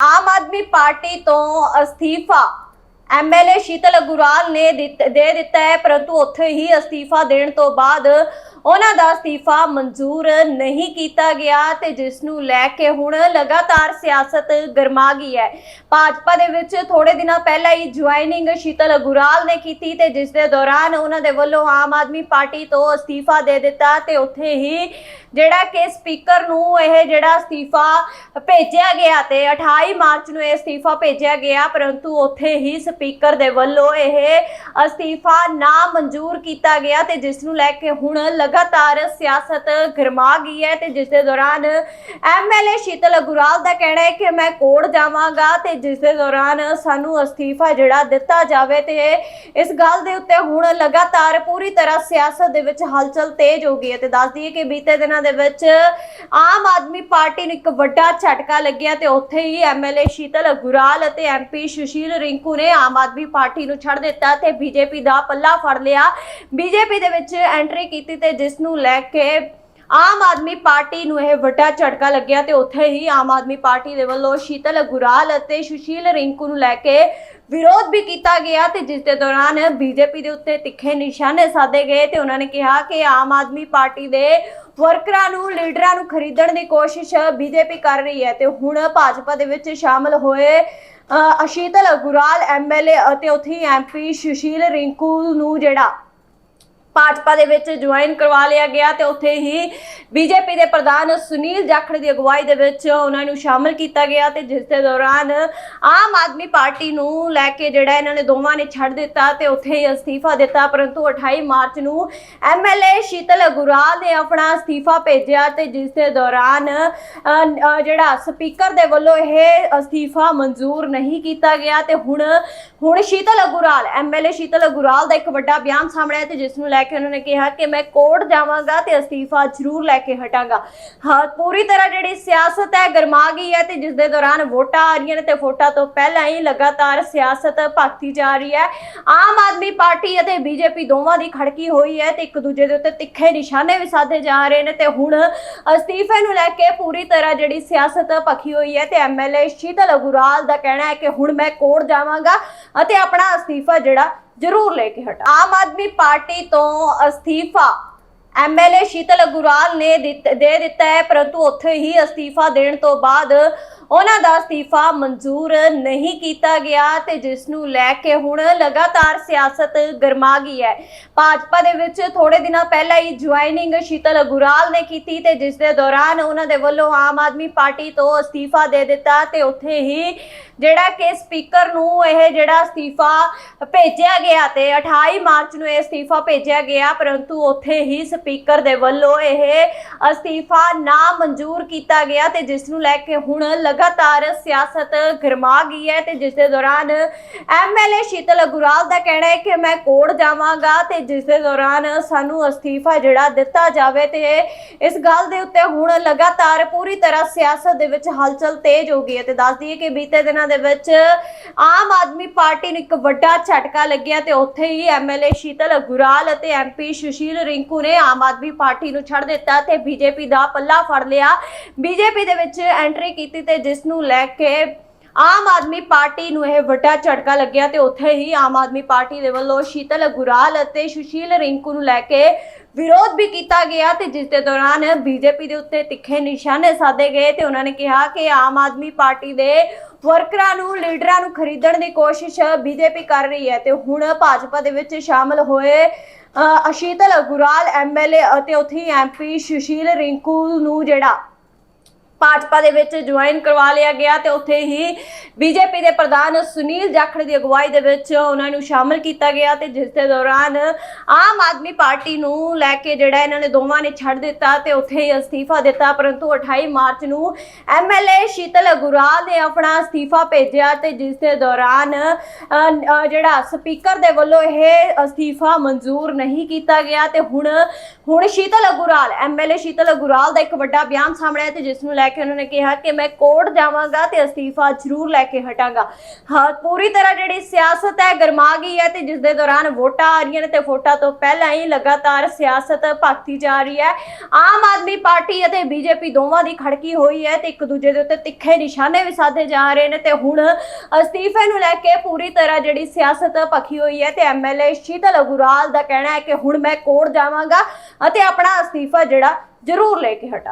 Aam Aadmi party ਤੋਂ ਅਸਤੀਫਾ। MLA Sheetal ਅਗੁਰਾਲ ਨੇ ਦੇ ਦਿੱਤਾ ਹੈ, ਪਰੰਤੂ ਉੱਥੇ ਹੀ ਅਸਤੀਫਾ ਦੇਣ ਤੋਂ ਬਾਅਦ ਉਹਨਾਂ ਦਾ ਅਸਤੀਫਾ ਮਨਜ਼ੂਰ ਨਹੀਂ ਕੀਤਾ ਗਿਆ ਤੇ ਜਿਸ ਨੂੰ ਲੈ ਕੇ ਹੁਣ ਲਗਾਤਾਰ ਸਿਆਸਤ ਗਰਮਾ ਗਈ ਹੈ। ਭਾਜਪਾ ਦੇ ਵਿੱਚ ਥੋੜੇ ਦਿਨਾਂ ਪਹਿਲਾਂ ਹੀ ਜੁਆਇਨਿੰਗ ਸ਼ੀਤਲ ਅਗੁਰਾਲ ਨੇ ਕੀਤੀ ਤੇ ਜਿਸ ਦੇ ਦੌਰਾਨ ਉਹਨਾਂ ਦੇ ਵੱਲੋਂ ਆਮ ਆਦਮੀ ਪਾਰਟੀ ਤੋਂ ਅਸਤੀਫਾ ਦੇ ਦਿੱਤਾ ਤੇ ਉੱਥੇ ਹੀ ਜਿਹੜਾ ਕਿ ਸਪੀਕਰ ਨੂੰ ਇਹ ਜਿਹੜਾ ਅਸਤੀਫਾ ਭੇਜਿਆ ਗਿਆ ਤੇ 28 ਮਾਰਚ ਨੂੰ ਇਹ ਅਸਤੀਫਾ ਭੇਜਿਆ ਗਿਆ, ਪਰੰਤੂ ਉੱਥੇ ਹੀ ਸਪੀਕਰ ਦੇ ਵੱਲੋਂ ਇਹ ਅਸਤੀਫਾ ਨਾ ਮਨਜ਼ੂਰ ਕੀਤਾ ਗਿਆ ਤੇ ਜਿਸ ਨੂੰ ਲੈ ਕੇ ਹੁਣ ਲਗਾਤਾਰ ਸਿਆਸਤ ਗਰਮਾ ਗਈ ਹੈ ਤੇ ਜਿਸ ਦੇ ਦੌਰਾਨ ਐਮਐਲਏ ਸ਼ੀਤਲ ਅਗੁਰਾਲ ਦਾ ਕਹਿਣਾ ਹੈ ਕਿ ਮੈਂ ਕੋਰਟ ਜਾਵਾਂਗਾ ਤੇ ਜਿਸ ਦੇ ਦੌਰਾਨ ਸਾਨੂੰ ਅਸਤੀਫਾ ਜਿਹੜਾ ਦਿੱਤਾ ਜਾਵੇ ਤੇ ਇਸ ਗੱਲ ਦੇ ਉੱਤੇ ਹੁਣ ਲਗਾਤਾਰ ਪੂਰੀ ਤਰ੍ਹਾਂ ਸਿਆਸਤ ਦੇ ਵਿੱਚ ਹਲਚਲ ਤੇਜ਼ ਹੋ ਗਈ ਹੈ ਤੇ ਦੱਸ ਦਈਏ ਕਿ ਬੀਤੇ ਦਿਨਾਂ ਦੇ ਵਿੱਚ ਆਮ ਆਦਮੀ ਪਾਰਟੀ ਨੂੰ ਇੱਕ ਵੱਡਾ ਝਟਕਾ ਲੱਗਿਆ ਤੇ ਉੱਥੇ ਹੀ ਐਮਐਲਏ ਸ਼ੀਤਲ ਅਗੁਰਾਲ ਅਤੇ ਐਮਪੀ ਸੁਸ਼ੀਲ ਰਿੰਕੂ ਨੇ ਆਮ ਆਦਮੀ ਪਾਰਟੀ ਨੂੰ ਛੱਡ ਦਿੱਤਾ ਤੇ ਬੀਜੇਪੀ ਦਾ ਪੱਲਾ ਫੜ ਲਿਆ। ਬੀਜੇਪੀ ਦੇ ਵਿੱਚ ਐਂਟਰੀ ਕੀਤੀ ਤੇ ਜਿਸ ਨੂੰ ਲੈ ਕੇ ਆਮ ਆਦਮੀ ਪਾਰਟੀ ਨੂੰ ਇਹ ਵੱਡਾ ਝਟਕਾ ਲੱਗਿਆ ਤੇ ਉੱਥੇ ਹੀ ਆਮ ਆਦਮੀ ਪਾਰਟੀ ਦੇ ਵੱਲੋਂ ਸ਼ੀਤਲ ਗੁਰਾਲ ਅਤੇ ਸੁਸ਼ੀਲ ਰਿੰਕੂ ਨੂੰ ਲੈ ਕੇ ਵਿਰੋਧ ਵੀ ਕੀਤਾ ਗਿਆ ਤੇ ਜਿਸ ਦੇ ਦੌਰਾਨ ਬੀਜੇਪੀ ਦੇ ਉੱਤੇ ਤਿੱਖੇ ਨਿਸ਼ਾਨੇ ਸਾਧੇ ਗਏ ਤੇ ਉਹਨਾਂ ਨੇ ਕਿਹਾ ਕਿ ਆਮ ਆਦਮੀ ਪਾਰਟੀ ਦੇ ਵਰਕਰਾਂ ਨੂੰ ਲੀਡਰਾਂ ਨੂੰ ਖਰੀਦਣ ਦੀ ਕੋਸ਼ਿਸ਼ ਬੀਜੇਪੀ ਕਰ ਰਹੀ ਹੈ ਤੇ ਹੁਣ ਭਾਜਪਾ ਦੇ ਵਿੱਚ ਸ਼ਾਮਲ ਹੋਏ ਅ, ਅਸ਼ੀਤਲ ਗੁਰਾਲ ਐਮਐਲਏ ਅਤੇ ਉੱਥੇ ਐਮਪੀ ਸੁਸ਼ੀਲ ਰਿੰਕੂ ਨੂੰ ਜਿਹੜਾ ਭਾਜਪਾ ਦੇ ਵਿੱਚ ਜੁਆਇਨ ਕਰਵਾ ਲਿਆ ਗਿਆ ਤੇ ਉੱਥੇ ਹੀ ਬੀਜੇਪੀ ਦੇ ਪ੍ਰਧਾਨ ਸੁਨੀਲ ਜਾਖੜ ਦੀ ਅਗਵਾਈ ਦੇ ਵਿੱਚ ਉਹਨਾਂ ਨੂੰ ਸ਼ਾਮਲ ਕੀਤਾ ਗਿਆ ਤੇ ਜਿਸ ਦੇ ਦੌਰਾਨ ਆਮ ਆਦਮੀ ਪਾਰਟੀ ਨੂੰ ਲੈ ਕੇ ਜਿਹੜਾ ਇਹਨਾਂ ਨੇ ਦੋਵਾਂ ਨੇ ਛੱਡ ਦਿੱਤਾ ਤੇ ਉੱਥੇ ਹੀ ਅਸਤੀਫਾ ਦਿੱਤਾ, ਪਰੰਤੂ 28 ਮਾਰਚ ਨੂੰ ਐਮਐਲਏ ਸ਼ੀਤਲ ਗੁਰਾਲ ਨੇ ਆਪਣਾ ਅਸਤੀਫਾ ਭੇਜਿਆ ਤੇ ਜਿਸ ਦੇ ਦੌਰਾਨ ਜਿਹੜਾ ਸਪੀਕਰ ਦੇ ਵੱਲੋਂ ਇਹ ਅਸਤੀਫਾ ਮਨਜ਼ੂਰ ਨਹੀਂ ਕੀਤਾ ਗਿਆ ਤੇ ਹੁਣ ਹੁਣ ਸ਼ੀਤਲ ਗੁਰਾਲ ਐਮਐਲਏ ਸ਼ੀਤਲ ਅਗੁਰਾਲ ਦਾ ਇੱਕ ਵੱਡਾ ਬਿਆਨ ਸਾਹਮਣੇ ਆਇਆ ਤੇ ਜਿਸ ਨੂੰ ਲੈ ਕੇ ਉਹਨਾਂ ਨੇ ਕਿਹਾ ਕਿ ਮੈਂ ਕੋਰਟ ਜਾਵਾਂਗਾ ਤੇ ਅਸਤੀਫਾ ਜ਼ਰੂਰ ਲੈ ਕੇ ਹਟਾਂਗਾ। ਹਾਂ, ਪੂਰੀ ਤਰ੍ਹਾਂ ਜਿਹੜੀ ਸਿਆਸਤ ਹੈ ਗਰਮਾ ਗਈ ਹੈ ਤੇ ਜਿਸ ਦੇ ਦੌਰਾਨ ਵੋਟਾਂ ਆ ਰਹੀਆਂ ਨੇ ਤੇ ਵੋਟਾਂ ਤੋਂ ਪਹਿਲਾਂ ਹੀ ਲਗਾਤਾਰ ਸਿਆਸਤ ਭਖਤੀ ਜਾ ਰਹੀ ਹੈ। ਆਮ ਆਦਮੀ ਪਾਰਟੀ ਅਤੇ ਬੀਜੇਪੀ ਦੋਵਾਂ ਦੀ ਖੜਕੀ ਹੋਈ ਹੈ ਤੇ ਇੱਕ ਦੂਜੇ ਦੇ ਉੱਤੇ ਤਿੱਖੇ ਨਿਸ਼ਾਨੇ ਵੀ ਸਾਧੇ ਜਾ ਰਹੇ ਨੇ ਤੇ ਹੁਣ ਅਸਤੀਫੇ ਨੂੰ ਲੈ ਕੇ ਪੂਰੀ ਤਰ੍ਹਾਂ ਜਿਹੜੀ ਸਿਆਸਤ ਭਖੀ ਹੋਈ ਹੈ ਤੇ ਐਮਐਲਏ ਸ਼ੀਤਲ ਅਗੁਰਾਲ ਦਾ ਕਹਿਣਾ ਹੈ ਕਿ ਹੁਣ ਮੈਂ ਕੋਰਟ ਜਾਵਾਂਗਾ ਅਤੇ ਆਪਣਾ ਅਸਤੀਫਾ ਜਿਹੜਾ ਜ਼ਰੂਰ ਲੈ ਕੇ ਹਟਾ। ਆਮ ਆਦਮੀ ਪਾਰਟੀ ਤੋਂ ਅਸਤੀਫਾ ਐਮਐਲਏ ਸ਼ੀਤਲ ਅਗੁਰਾਲ ਨੇ ਦਿੱਤ- ਦੇ ਦਿੱਤਾ ਹੈ, ਪਰੰਤੂ ਉੱਥੇ ਹੀ ਅਸਤੀਫਾ ਦੇਣ ਤੋਂ ਬਾਅਦ ਉਹਨਾਂ ਦਾ ਅਸਤੀਫਾ ਮਨਜ਼ੂਰ ਨਹੀਂ ਕੀਤਾ ਗਿਆ ਤੇ ਜਿਸ ਨੂੰ ਲੈ ਕੇ ਹੁਣ ਲਗਾਤਾਰ ਸਿਆਸਤ ਗਰਮਾ ਗਈ ਹੈ। ਭਾਜਪਾ ਦੇ ਵਿੱਚ ਥੋੜੇ ਦਿਨਾਂ ਪਹਿਲਾਂ ਹੀ ਜੁਆਇਨਿੰਗ ਸ਼ੀਤਲ ਅਗੁਰਾਲ ਨੇ ਕੀਤੀ ਤੇ ਜਿਸ ਦੇ ਦੌਰਾਨ ਉਹਨਾਂ ਦੇ ਵੱਲੋਂ ਆਮ ਆਦਮੀ ਪਾਰਟੀ ਤੋਂ ਅਸਤੀਫਾ ਦੇ ਦਿੱਤਾ ਤੇ ਉੱਥੇ ਹੀ ਜਿਹੜਾ ਕਿ ਸਪੀਕਰ ਨੂੰ ਇਹ ਜਿਹੜਾ ਅਸਤੀਫਾ ਭੇਜਿਆ ਗਿਆ ਤੇ 28 ਮਾਰਚ ਨੂੰ ਇਹ ਅਸਤੀਫਾ ਭੇਜਿਆ ਗਿਆ, ਪਰੰਤੂ ਉੱਥੇ ਹੀ ਸਪੀਕਰ ਦੇ ਵੱਲੋਂ ਇਹ ਅਸਤੀਫਾ ਨਾ ਮਨਜ਼ੂਰ ਕੀਤਾ ਗਿਆ ਤੇ ਜਿਸ ਨੂੰ ਲੈ ਕੇ ਹੁਣ ਲਗਾਤਾਰ ਸਿਆਸਤ ਗਰਮਾ ਗਈ ਹੈ ਤੇ ਜਿਸ ਦੇ ਦੌਰਾਨ ਐਮਐਲਏ ਸ਼ੀਤਲ ਅਗੁਰਾਲ ਦਾ ਕਹਿਣਾ ਹੈ ਕਿ ਮੈਂ ਕੋਰਟ ਜਾਵਾਂਗਾ ਤੇ ਜਿਸ ਦੇ ਦੌਰਾਨ ਸਾਨੂੰ ਅਸਤੀਫਾ ਜਿਹੜਾ ਦਿੱਤਾ ਜਾਵੇ ਤੇ ਇਸ ਗੱਲ ਦੇ ਉੱਤੇ ਹੁਣ ਲਗਾਤਾਰ ਪੂਰੀ ਤਰ੍ਹਾਂ ਸਿਆਸਤ ਦੇ ਵਿੱਚ ਹਲਚਲ ਤੇਜ਼ ਹੋ ਗਈ ਹੈ ਤੇ ਦੱਸ ਦਈਏ ਕਿ ਬੀਤੇ ਦਿਨਾਂ ਦੇ ਵਿੱਚ ਆਮ ਆਦਮੀ ਪਾਰਟੀ ਨੂੰ ਇੱਕ ਵੱਡਾ ਝਟਕਾ ਲੱਗਿਆ ਤੇ ਉੱਥੇ ਹੀ ਐਮਐਲਏ ਸ਼ੀਤਲ ਗੁਰਾਲ ਅਤੇ ਐਮਪੀ ਸੁਸ਼ੀਲ ਰਿੰਕੂ ਨੇ ਆਮ ਆਦਮੀ ਪਾਰਟੀ ਨੂੰ ਛੱਡ ਦਿੱਤਾ ਤੇ ਬੀਜੇਪੀ ਦਾ ਪੱਲਾ ਫੜ ਲਿਆ। ਬੀਜੇਪੀ ਦੇ ਵਿੱਚ ਐਂਟਰੀ ਕੀਤੀ ਤੇ ਜਿਸ ਨੂੰ ਲੈ ਕੇ ਆਮ ਆਦਮੀ ਪਾਰਟੀ ਨੂੰ ਇਹ ਵੱਡਾ ਝਟਕਾ ਲੱਗਿਆ ਤੇ ਉੱਥੇ ਹੀ ਆਮ ਆਦਮੀ ਪਾਰਟੀ ਦੇ ਵੱਲੋਂ ਸ਼ੀਤਲ ਗੁਰਾਲ ਅਤੇ ਸੁਸ਼ੀਲ ਰਿੰਕੂ ਨੂੰ ਲੈ ਕੇ ਵਿਰੋਧ ਵੀ ਕੀਤਾ ਗਿਆ ਤੇ ਜਿਸ ਦੇ ਦੌਰਾਨ ਬੀਜੇਪੀ ਦੇ ਉੱਤੇ ਤਿੱਖੇ ਨਿਸ਼ਾਨੇ ਸਾਧੇ ਗਏ ਤੇ ਉਹਨਾਂ ਨੇ ਕਿਹਾ ਕਿ ਆਮ ਆਦਮੀ ਪਾਰਟੀ ਦੇ ਵਰਕਰਾਂ ਨੂੰ ਲੀਡਰਾਂ ਨੂੰ ਖਰੀਦਣ ਦੀ ਕੋਸ਼ਿਸ਼ ਬੀਜੇਪੀ ਕਰ ਰਹੀ ਹੈ ਤੇ ਹੁਣ ਭਾਜਪਾ ਦੇ ਵਿੱਚ ਸ਼ਾਮਲ ਹੋਏ ਅ, ਅਸ਼ੀਤਲ ਗੁਰਾਲ ਐਮਐਲਏ ਅਤੇ ਉੱਥੇ ਐਮਪੀ ਸੁਸ਼ੀਲ ਰਿੰਕੂ ਨੂੰ ਜਿਹੜਾ ਭਾਜਪਾ ਦੇ ਵਿੱਚ ਜੁਆਇਨ ਕਰਵਾ ਲਿਆ ਗਿਆ ਤੇ ਉੱਥੇ ਹੀ ਬੀਜੇਪੀ ਦੇ ਪ੍ਰਧਾਨ ਸੁਨੀਲ ਜਾਖੜ ਦੀ ਅਗਵਾਈ ਦੇ ਵਿੱਚ ਉਹਨਾਂ ਨੂੰ ਸ਼ਾਮਲ ਕੀਤਾ ਗਿਆ ਤੇ ਜਿਸ ਦੇ ਦੌਰਾਨ ਆਮ ਆਦਮੀ ਪਾਰਟੀ ਨੂੰ ਲੈ ਕੇ ਜਿਹੜਾ ਇਹਨਾਂ ਨੇ ਦੋਵਾਂ ਨੇ ਛੱਡ ਦਿੱਤਾ ਤੇ ਉੱਥੇ ਹੀ ਅਸਤੀਫਾ ਦਿੱਤਾ, ਪਰੰਤੂ 28 ਮਾਰਚ ਨੂੰ ਐਮਐਲਏ ਸ਼ੀਤਲ ਅਗੁਰਾਲ ਨੇ ਆਪਣਾ ਅਸਤੀਫਾ ਭੇਜਿਆ ਤੇ ਜਿਸ ਦੇ ਦੌਰਾਨ ਜਿਹੜਾ ਸਪੀਕਰ ਦੇ ਵੱਲੋਂ ਇਹ ਅਸਤੀਫਾ ਮਨਜ਼ੂਰ ਨਹੀਂ ਕੀਤਾ ਗਿਆ ਤੇ ਹੁਣ ਹੁਣ ਸ਼ੀਤਲ ਗੁਰਾਲ ਐਮਐਲਏ ਸ਼ੀਤਲ ਅਗੁਰਾਲ ਦਾ ਇੱਕ ਵੱਡਾ ਬਿਆਨ ਸਾਹਮਣੇ ਆਇਆ ਤੇ ਜਿਸ ਨੂੰ ਲੈ ਕੇ ਉਹਨਾਂ ਨੇ ਕਿਹਾ ਕਿ ਮੈਂ ਕੋਰਟ ਜਾਵਾਂਗਾ ਤੇ ਅਸਤੀਫਾ ਜ਼ਰੂਰ ਲੈ ਕੇ ਹਟਾਂਗਾ। ਹਾਂ, ਪੂਰੀ ਤਰ੍ਹਾਂ ਜਿਹੜੀ ਸਿਆਸਤ ਹੈ ਗਰਮਾ ਗਈ ਹੈ ਤੇ ਜਿਸ ਦੇ ਦੌਰਾਨ ਵੋਟਾਂ ਆ ਰਹੀਆਂ ਨੇ ਤੇ ਵੋਟਾਂ ਤੋਂ ਪਹਿਲਾਂ ਹੀ ਲਗਾਤਾਰ ਸਿਆਸਤ ਭਖਤੀ ਜਾ ਰਹੀ ਹੈ। ਆਮ ਆਦਮੀ ਪਾਰਟੀ ਅਤੇ ਬੀਜੇਪੀ ਦੋਵਾਂ ਦੀ ਖੜਕੀ ਹੋਈ ਹੈ ਤੇ ਇੱਕ ਦੂਜੇ ਦੇ ਉੱਤੇ ਤਿੱਖੇ ਨਿਸ਼ਾਨੇ ਵੀ ਸਾਧੇ ਜਾ ਰਹੇ ਨੇ ਤੇ ਹੁਣ ਅਸਤੀਫੇ ਨੂੰ ਲੈ ਕੇ ਪੂਰੀ ਤਰ੍ਹਾਂ ਜਿਹੜੀ ਸਿਆਸਤ ਭਖੀ ਹੋਈ ਹੈ ਤੇ ਐਮਐਲਏ ਸ਼ੀਤਲ ਅਗੁਰਾਲ ਦਾ ਕਹਿਣਾ ਹੈ ਕਿ ਹੁਣ ਮੈਂ ਕੋਰਟ ਜਾਵਾਂਗਾ ਅਤੇ ਆਪਣਾ ਅਸਤੀਫਾ ਜਿਹੜਾ ਜ਼ਰੂਰ ਲੈ ਕੇ ਹਟਾਂ